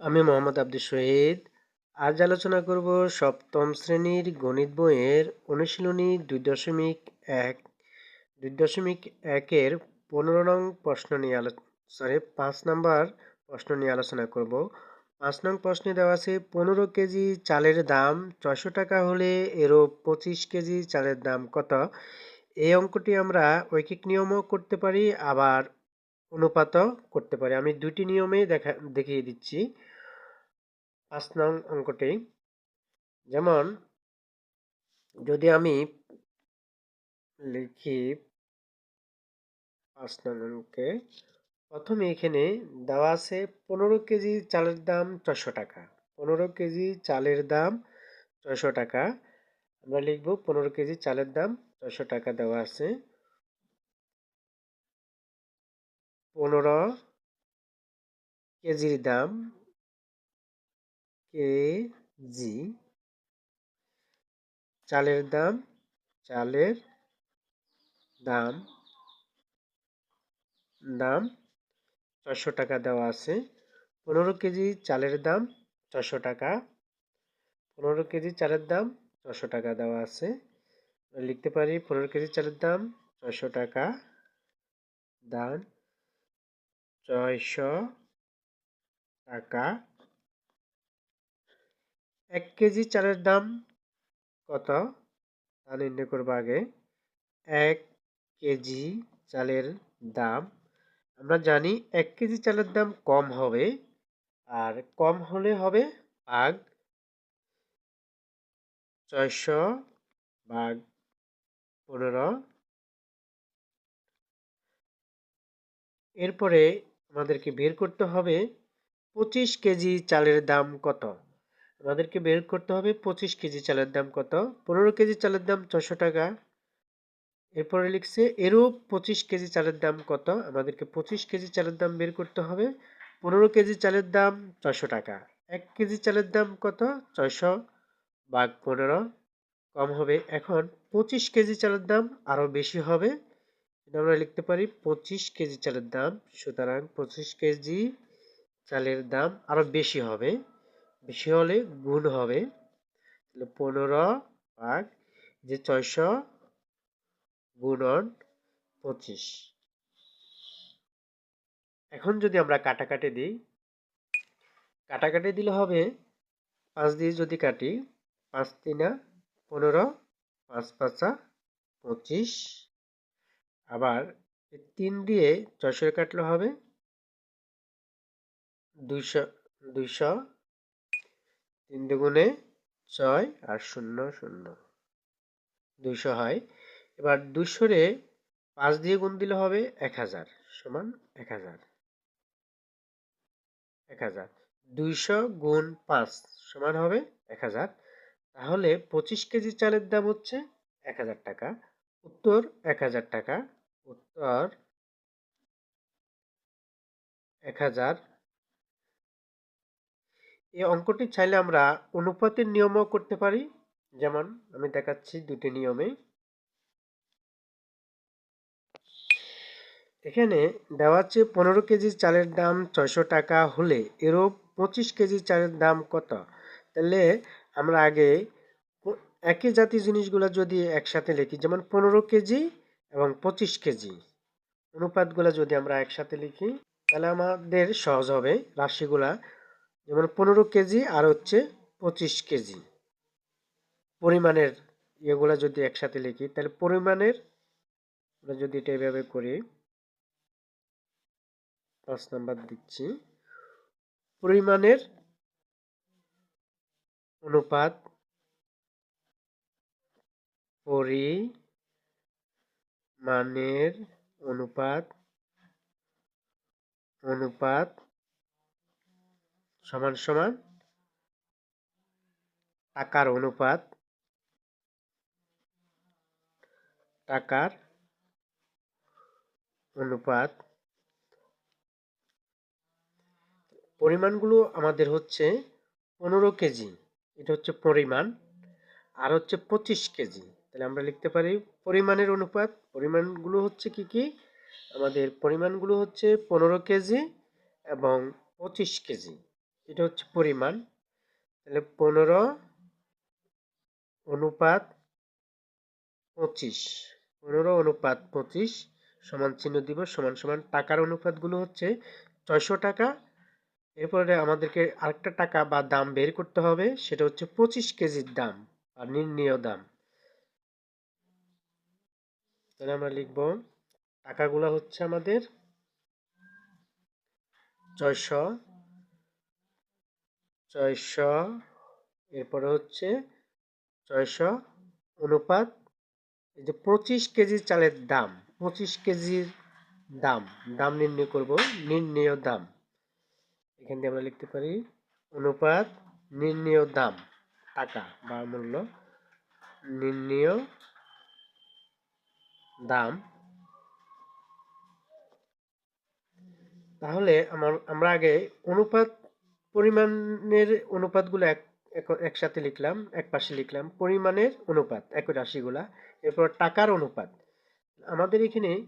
আমি মোহাম্মদ আব্দুল শহীদ। আজ আলোচনা করব সপ্তম শ্রেণির গণিত বইয়ের অনুশীলনী দুই দশমিক এক। দুই দশমিক একের পনেরো নং প্রশ্ন নিয়ে আলো সরি পাঁচ নম্বর প্রশ্ন নিয়ে আলোচনা করব। পাঁচ নং প্রশ্নে দেওয়া আছে, পনেরো কেজি চালের দাম ছয়শো টাকা হলে এরও পঁচিশ কেজি চালের দাম কত? এই অঙ্কটি আমরা ঐকিক নিয়মও করতে পারি, আবার অনুপাতও করতে পারি। আমি দুটি নিয়মেই দেখা দেখিয়ে দিচ্ছি। পাঁচ নং অঙ্কটি। যেমন, যদি আমি লিখি পাঁচ নং অঙ্কে, প্রথমে এখানে দেওয়া আছে পনেরো কেজি চালের দাম ছশো টাকা। পনেরো কেজি চালের দাম ছশো টাকা। আমরা লিখব পনেরো কেজি চালের দাম ছশো টাকা দেওয়া আছে। পনেরো কেজির দাম কেজি চালের দাম চালের দাম দাম ছশো টাকা দেওয়া আছে। পনেরো কেজি চালের দাম ছশো টাকা। পনেরো কেজি চালের দাম ছশো টাকা দেওয়া আছে। লিখতে পারি, পনেরো কেজি চালের দাম ছশো টাকা। দাম ছয়শো টাকা। এক কেজি চালের দাম কত? তা নির্ণয় করব আগে। এক কেজি চালের দাম। আমরা জানি এক কেজি চালের দাম কম হবে আর কম হলে হবে ভাগ ছয়শো ভাগ পনেরো। এরপরে আমাদেরকে বের করতে হবে পঁচিশ কেজি চালের দাম কত? আমাদেরকে বের করতে হবে পঁচিশ কেজি চালের দাম কত? পনেরো কেজি চালের দাম ছশো টাকা। এরপরে লিখছে এরও পঁচিশ কেজি চালের দাম কত? আমাদেরকে পঁচিশ কেজি চালের দাম বের করতে হবে। পনেরো কেজি চালের দাম ছশো টাকা। এক কেজি চালের দাম কত? ছয়শো বাঘ পনেরো। কম হবে। এখন পঁচিশ কেজি চালের দাম আরও বেশি হবে। আমরা লিখতে পারি পঁচিশ কেজি চালের দাম। সুতরাং পঁচিশ কেজি চালের দাম আরও বেশি হবে। বেশি হলে গুণ হবে। তাহলে পনেরো ভাগ যে ছয়শো গুণন পঁচিশ। এখন যদি আমরা কাটাকাটি দিই, কাটাকাটি দিলে হবে পাঁচ দিয়ে যদি কাটি, পাঁচ তিনা পনেরো, পাঁচ পাঁচা পঁচিশ। আবার তিন দিয়ে ছয়শো কাটলে হবে দুইশো দুইশো তিন দুগুণে ছয় আর শূন্য শূন্য। দুইশো হয়। এবার দুশোরে পাঁচ দিয়ে গুণ দিলে হবে এক হাজার সমান এক হাজার। এক হাজার। দুইশো গুণ পাঁচ সমান হবে এক হাজার। তাহলে পঁচিশ কেজি চালের দাম হচ্ছে এক হাজার টাকা। উত্তর এক হাজার টাকা। উত্তর এক হাজার এই অঙ্কটি চাইলে আমরা অনুপাতের নিয়মও করতে পারি। যেমন আমি দেখাচ্ছি দুটি নিয়মে। এখানে দেওয়া আছে, পনেরো কেজি চালের দাম ছয়শো টাকা হলে এরও পঁচিশ কেজি চালের দাম কত? তাহলে আমরা আগে একই জাতীয় জিনিসগুলো যদি একসাথে লিখি, যেমন পনেরো কেজি এবং পঁচিশ কেজি। অনুপাতগুলো যদি আমরা একসাথে লিখি, তাহলে আমাদের সহজ হবে রাশিগুলা। যেমন পনেরো কেজি আর হচ্ছে পঁচিশ কেজি। পরিমাণের ইয়েগুলো যদি একসাথে লিখি, তাহলে পরিমাণের যদি এটা এভাবে করি, পাঁচ নাম্বার দিচ্ছি, পরিমাণের অনুপাত পরিমাণের অনুপাত অনুপাত সমান সমান টাকার অনুপাত টাকার অনুপাত। পরিমাণগুলো আমাদের হচ্ছে পনেরো কেজি, এটা হচ্ছে পরিমাণ, আর হচ্ছে পঁচিশ কেজি। তাহলে আমরা লিখতে পারি পরিমাণের অনুপাত, পরিমাণগুলো হচ্ছে কি কি? আমাদের পরিমাণগুলো হচ্ছে পনেরো কেজি এবং পঁচিশ কেজি। এটা হচ্ছে পরিমাণ। তাহলে পনেরো অনুপাত পঁচিশ। পনেরো অনুপাত পঁচিশ সমান চিহ্ন দিব, সমান সমান টাকার অনুপাতগুলো হচ্ছে ছয়শো টাকা। এরপরে আমাদেরকে আরেকটা টাকা বা দাম বের করতে হবে, সেটা হচ্ছে পঁচিশ কেজির দাম বা নির্ণীয় দাম। তাহলে আমরা লিখব, টাকাগুলো হচ্ছে আমাদের ছয়শো ছয়শো, এরপরে হচ্ছে ছয়শো অনুপাত, এই যে পঁচিশ কেজি চালের দাম, পঁচিশ কেজির দাম দাম নির্ণয় করব, নির্ণয় দাম। এখান দিয়ে আমরা লিখতে পারি অনুপাত, নির্ণয় দাম, টাকা বা মূল্য, নির্ণয় দাম। তাহলে আমার, আমরা আগে অনুপাত পরিমাণের অনুপাতগুলো এক একসাথে লিখলাম, এক পাশে লিখলাম, পরিমাণের অনুপাত, একই রাশিগুলা, এরপর টাকার অনুপাত। আমাদের এখানে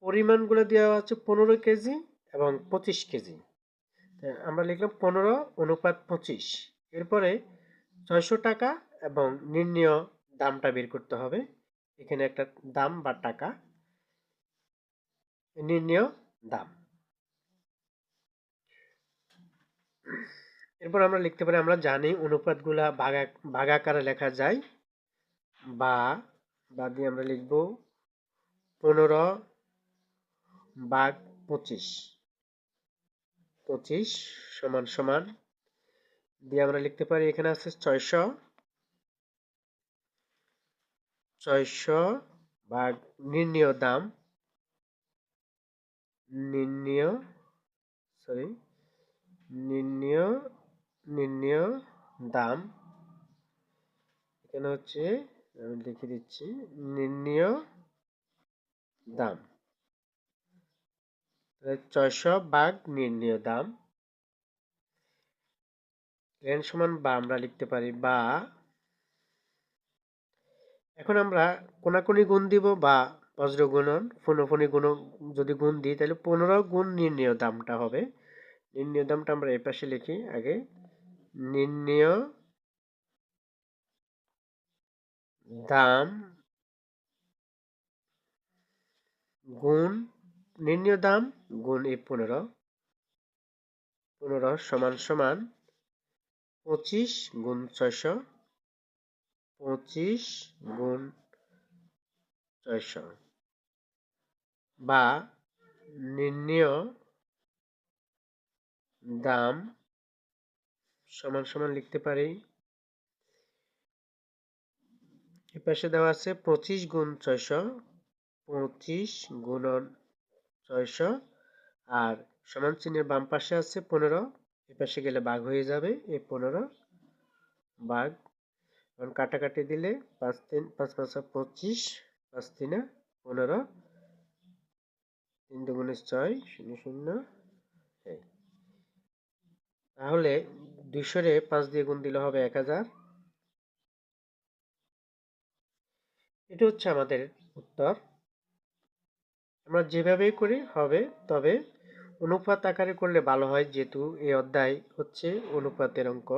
পরিমাণগুলো দেওয়া আছে পনেরো কেজি এবং পঁচিশ কেজি। আমরা লিখলাম পনেরো অনুপাত পঁচিশ। এরপরে ছয়শো টাকা এবং নির্ণয় দামটা বের করতে হবে। এখানে একটা দাম বা টাকা, নির্ণয় দাম। এরপর আমরা লিখতে পারি, আমরা জানি অনুপাতগুলা ভাগা ভাগাকারে লেখা যায়। বা বা দিয়ে আমরা লিখব পনেরো বাঘ পঁচিশ। পঁচিশ সমান সমান দিয়ে আমরা লিখতে পারি, এখানে আছে ছয়শো। ছয়শো ভাগ নির্ণীয় দাম। নির্ণীয় সরি নির্ণীয় নির্ণীয় দাম। এখানে হচ্ছে, আমি লিখে দিচ্ছি, নির্ণীয় দাম। ছয়শো বাঘ নির্ণীয় দাম। এন সমান বা আমরা লিখতে পারি বা, এখন আমরা কোনাকুনি গুণ দিব বা বজ্র গুণন ফোনোফোনি গুণ, যদি গুণ দিই, তাহলে পনেরো গুণ নির্ণীয় দামটা হবে। নির্ণীয় দামটা আমরা এই পাশে লিখি আগে। নির্ণীয় দাম গুণ, নির্ণীয় দাম গুণ এই পনেরো। পনেরো সমান সমান পঁচিশ গুণ ছয়শো। পঁচিশ গুণ ছয়শো। বা নির্ণীয় দাম সমান সমান লিখতে পারি। এ পাশে দেওয়া আছে পঁচিশ গুণ ছয়শো, পঁচিশ গুণন ছয়শো, আর সমান চিহ্নের বাম পাশে আছে পনেরো, এ পাশে গেলে বাঘ হয়ে যাবে এই পনেরো বাঘ। এখন কাটাকাটি দিলে পাঁচ তিন, পাঁচ পাঁচ পঁচিশ, পাঁচ তিনে পনেরো, তিন দুগুণে ছয়, শূন্য শূন্য তাহলে দুইশোরে পাঁচ দিয়ে গুণ দিলে হবে এক হাজার। এটা হচ্ছে আমাদের উত্তর। আমরা যেভাবেই করি হবে, তবে অনুপাত আকারে করলে ভালো হয়, যেহেতু এই অধ্যায় হচ্ছে অনুপাতের অঙ্ক।